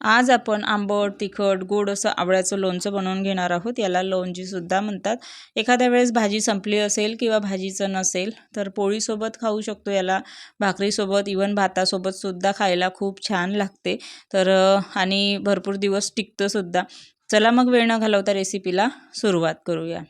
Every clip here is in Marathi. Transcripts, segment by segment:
आज आपण आंबट तिखट गोड असं आवळ्याचं लोणचं बनवून घेणार आहोत. याला लोणचीसुद्धा म्हणतात. एखाद्या वेळेस भाजी संपली असेल किंवा भाजीचं नसेल तर पोळीसोबत खाऊ शकतो. याला भाकरीसोबत इवन भातासोबतसुद्धा खायला खूप छान लागते. तर आणि भरपूर दिवस टिकतंसुद्धा चला मग वेळ न घालवता रेसिपीला सुरुवात करूया.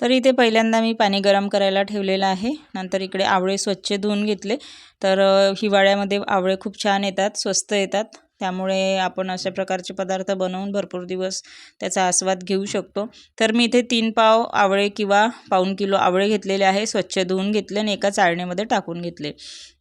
तर इथे पहिल्यांदा मी पाणी गरम करायला ठेवलेलं आहे. नंतर इकडे आवळे स्वच्छ धुवून घेतले. तर हिवाळ्यामध्ये आवळे खूप छान येतात स्वस्त येतात. त्यामुळे आपण अशा प्रकारचे पदार्थ बनवून भरपूर दिवस त्याचा आस्वाद घेऊ शकतो. तर मी इथे तीन पाव आवळे किंवा पाऊन किलो आवळे घेतलेले आहे. स्वच्छ धुवून घेतले आणि एका चाळणीमध्ये टाकून घेतले.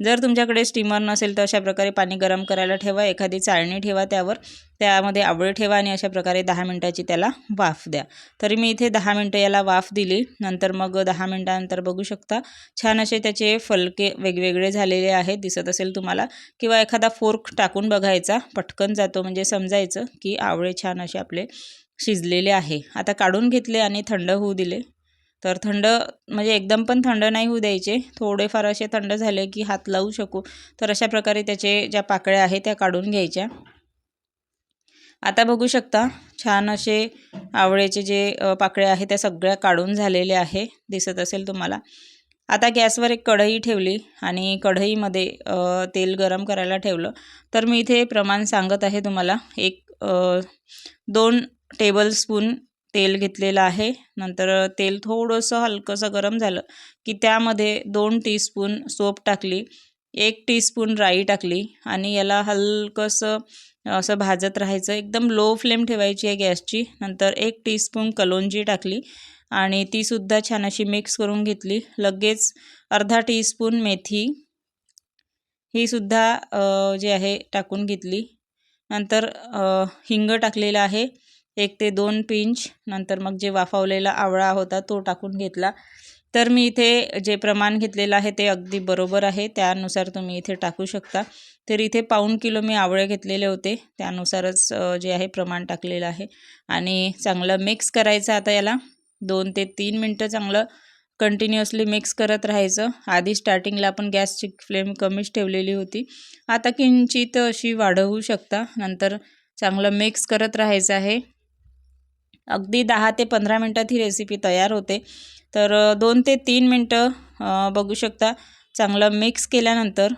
जर तुमच्याकडे स्टीमर नसेल तर अशा प्रकारे पाणी गरम करायला ठेवा. एखादी चाळणी ठेवा त्यावर. त्यामध्ये आवळे ठेवा आणि अशा प्रकारे दहा मिनटाची त्याला वाफ द्या. तरी मी इथे दहा मिनटं याला वाफ दिली. नंतर मग दहा मिनटानंतर बघू शकता छान असे त्याचे फलके वेगवेगळे झालेले आहेत दिसत असेल तुम्हाला. किंवा एखादा फोर्क टाकून बघायचा पटकन जातो म्हणजे समजायचं की आवळे छान असे आपले शिजलेले आहे. आता काढून घेतले आणि थंड होऊ दिले. तर थंड म्हणजे एकदम पण थंड नाही होऊ द्यायचे. थोडेफार असे थंड झाले की हात लावू शकू. तर अशा प्रकारे त्याचे ज्या पाकळ्या आहेत त्या काढून घ्यायच्या. आता बघू शकता छान असे आवळ्याचे जे पाकळे आहेत त्या सगळ्या काढून झालेले आहे दिसत असेल तुम्हाला. आता गॅसवर एक कढई ठेवली आणि कढईमध्ये तेल गरम करायला ठेवलं. तर मी इथे प्रमाण सांगत आहे तुम्हाला. एक दोन टेबलस्पून तेल घेतलेलं आहे. नंतर तेल थोडंसं हलकंसं गरम झालं की त्यामध्ये दोन टीस्पून सोप टाकली. एक टीस्पून राई टाकली आणि याला हलकंसं असं भाजत राहायचं. एकदम लो फ्लेम ठेवायची आहे गॅसची. नंतर एक टीस्पून कलोंजी टाकली आणि तीसुद्धा छान अशी मिक्स करून घेतली. लगेच अर्धा टीस्पून मेथी ही सुद्धा जे आहे टाकून घेतली. नंतर हिंग टाकलेलं आहे. एक ते दोन पिंच. नंतर मग जे वाफवलेला आवळा होता तो टाकून घेतला. तर मी इथे जे प्रमाण घेतलेलं आहे ते अगदी बरोबर आहे. त्यानुसार तुम्ही इथे टाकू शकता. तर इथे पाऊण किलो मी आवळे घेतलेले होते. त्यानुसारच जे आहे प्रमाण टाकलेलं आहे. आणि चांगलं मिक्स करायचं आता याला. दोन ते तीन मिनटं चांगलं कंटिन्युअसली मिक्स करत राहायचं. आधी स्टार्टिंगला आपण गॅसची फ्लेम कमीच ठेवलेली होती. आता किंचित अशी वाढवू शकता. नंतर चांगलं मिक्स करत राहायचं आहे. अगदी दहा ते पंधरा मिनटात ही रेसिपी तयार होते. तर दोन ते तीन मिनटं बघू शकता. चांगलं मिक्स केल्यानंतर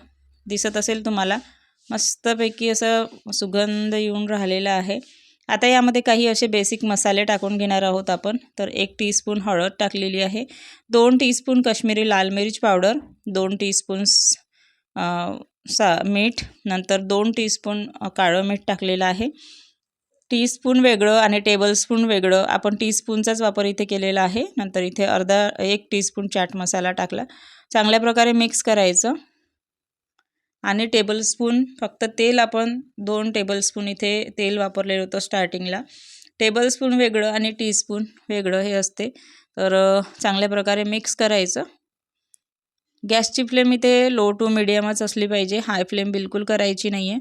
दिसत असेल तुम्हाला. मस्तपैकी असं सुगंध येऊन राहिलेला आहे. आता यामध्ये काही असे बेसिक मसाले टाकून घेणार आहोत आपण. तर एक टीस्पून हळद टाकलेली आहे. दोन टीस्पून कश्मीरी लाल मिरच पावडर दोन टीस्पून सा मीठ नंतर दोन टीस्पून काळं मीठ टाकलेलं आहे. टीस्पून वेगळं आणि टेबलस्पून वेगळं. आपण टीस्पूनचाच वापर इथे केलेला आहे. नंतर इथे अर्धा एक टीस्पून चाट मसाला टाकला. चांगल्या प्रकारे मिक्स करायचं. आणि टेबलस्पून फक्त तेल आपण दोन टेबलस्पून इथे तेल वापरलेलं होतं स्टार्टिंगला. टेबलस्पून वेगळं आणि टीस्पून वेगळं हे असते. तर चांगल्या प्रकारे मिक्स करायचं. गॅसची फ्लेम इथे लो टू मिडियमच असली पाहिजे. हाय फ्लेम बिलकुल करायची नाही आहे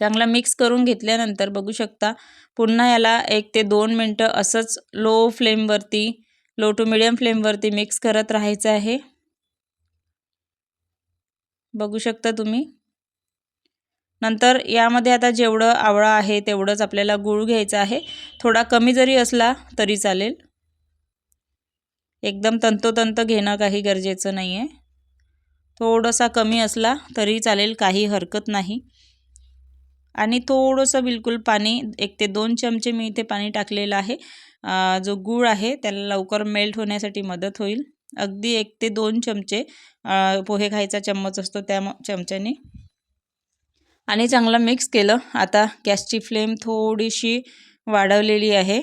चांगला मिक्स करून घेतल्यानंतर बघू शकता पुन्हा याला एक ते दोन मिनटं असंच लो फ्लेमवरती लो टू मिडियम फ्लेमवरती मिक्स करत राहायचं आहे. बघू शकता तुम्ही. नंतर यामध्ये आता जेवढं आवळा आहे तेवढंच आपल्याला गूळ घ्यायचं आहे. थोडा कमी जरी असला तरी चालेल. एकदम तंतोतंत घेणं काही गरजेचं नाही आहे थोडासा कमी असला तरी चालेल काही हरकत नाही. आणि थोडंसं बिलकुल पाणी एक ते दोन चमचे मी इथे पाणी टाकलेलं आहे. जो गूळ आहे त्याला लवकर मेल्ट होण्यासाठी मदत होईल. अगदी एक ते दोन चमचे पोहे खायचा चम्मच असतो त्या चमच्याने. आणि चांगलं मिक्स केलं. आता गॅसची फ्लेम थोडीशी वाढवलेली आहे.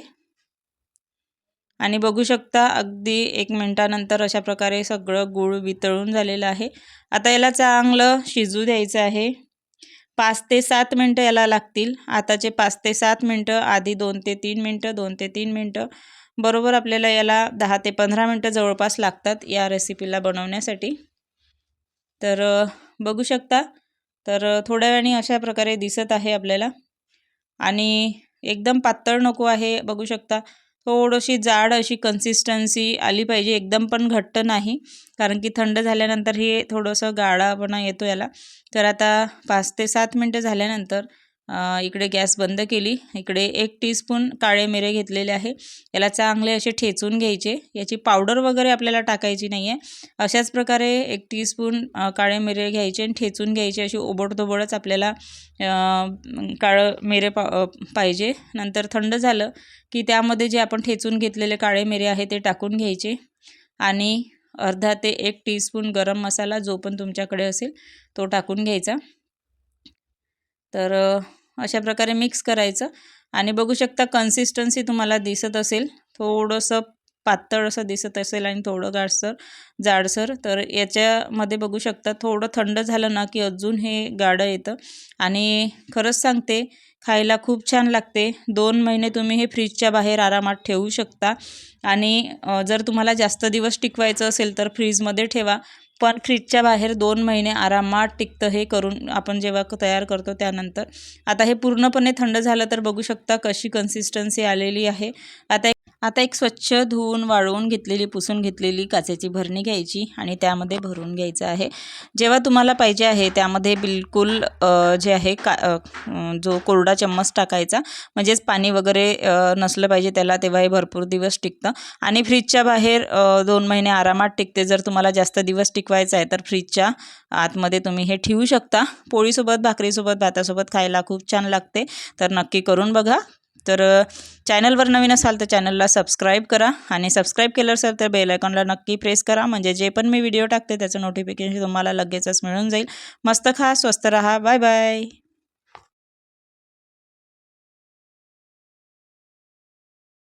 आणि बघू शकता अगदी एक मिनटानंतर अशा प्रकारे सगळं गूळ वितळून झालेलं आहे. आता याला चांगलं शिजू द्यायचं आहे. पाच ते सात मिनटं याला लागतील. आताचे पाच ते सात मिनटं आधी दोन ते तीन मिनटं दोन ते तीन मिनटं बरोबर आपल्याला याला दहा ते पंधरा मिनटं जवळपास लागतात या रेसिपीला बनवण्यासाठी. तर बघू शकता. तर थोड्या वेळाने अशा प्रकारे दिसत आहे आपल्याला. आणि एकदम पातळ नको आहे बघू शकता. थोडीशी जाड अशी कन्सिस्टन्सी आली पाहिजे. एकदम पण घट्ट नाही. कारण की थंड झाल्यानंतर हे थोडंसं गाळापणा येतो याला. तर आता पाच ते सात मिनटं झाल्यानंतर इकडे गॅस बंद केली. इकडे एक टीस्पून काळे मिरे घेतलेले आहे. याला चांगले असे ठेचून घ्यायचे. याची पावडर वगैरे आपल्याला टाकायची नाही आहे अशाच प्रकारे एक टीस्पून काळे मिरे घ्यायचे आणि ठेचून घ्यायचे. अशी ओबडधोबडच आपल्याला काळं मिरे पा पाहिजे. नंतर थंड झालं की त्यामध्ये जे आपण ठेचून घेतलेले काळे मिरे आहे ते टाकून घ्यायचे. आणि अर्धा ते एक टीस्पून गरम मसाला जो पण तुमच्याकडे असेल तो टाकून घ्यायचा. तर अशा प्रकारे मिक्स करायचं. आणि बघू शकता कन्सिस्टन्सी तुम्हाला दिसत असेल. थोडंसं पातळ असं दिसत असेल आणि थोडं गाडसर जाडसर. तर याच्यामध्ये बघू शकता थोडं थंड झालं ना की अजून हे गाडं येतं. आणि खरंच सांगते खायला खूप छान लागते. दोन महिने तुम्ही हे फ्रीजच्या बाहेर आरामात ठेवू शकता. आणि जर तुम्हाला जास्त दिवस टिकवायचं असेल तर फ्रीजमध्ये ठेवा. पण फ्रीजच्या बाहेर दोन महिने आरामात टिकतं हे करून आपण जेव्हा तयार करतो त्यानंतर. आता हे पूर्णपणे थंड झालं तर बघू शकता कशी कन्सिस्टन्सी आलेली आहे. आता आता एक स्वच्छ धुवून वाळवून घेतलेली पुसून घेतलेली काचेची भरणी घ्यायची आणि त्यामध्ये भरून घ्यायचं आहे. जेव्हा तुम्हाला पाहिजे आहे त्यामध्ये बिलकुल जे आहे का जो कोरडा चम्मच टाकायचा म्हणजेच पाणी वगैरे नसलं पाहिजे त्याला तेव्हा हे भरपूर दिवस टिकतं. आणि फ्रीजच्या बाहेर दोन महिने आरामात टिकते. जर तुम्हाला जास्त दिवस टिकवायचं आहे तर फ्रीजच्या आतमध्ये तुम्ही हे ठेवू शकता. पोळीसोबत भाकरीसोबत भातासोबत खायला खूप छान लागते. तर नक्की करून बघा. तर चॅनलवर नवीन असाल तर चॅनलला सबस्क्राईब करा आणि सबस्क्राईब केलं असेल तर बेल आयकॉनला नक्की प्रेस करा. म्हणजे जे पण मी व्हिडिओ टाकते त्याचं नोटिफिकेशन तुम्हाला लगेचच मिळून जाईल. मस्त खा स्वस्त रहा. Bye bye.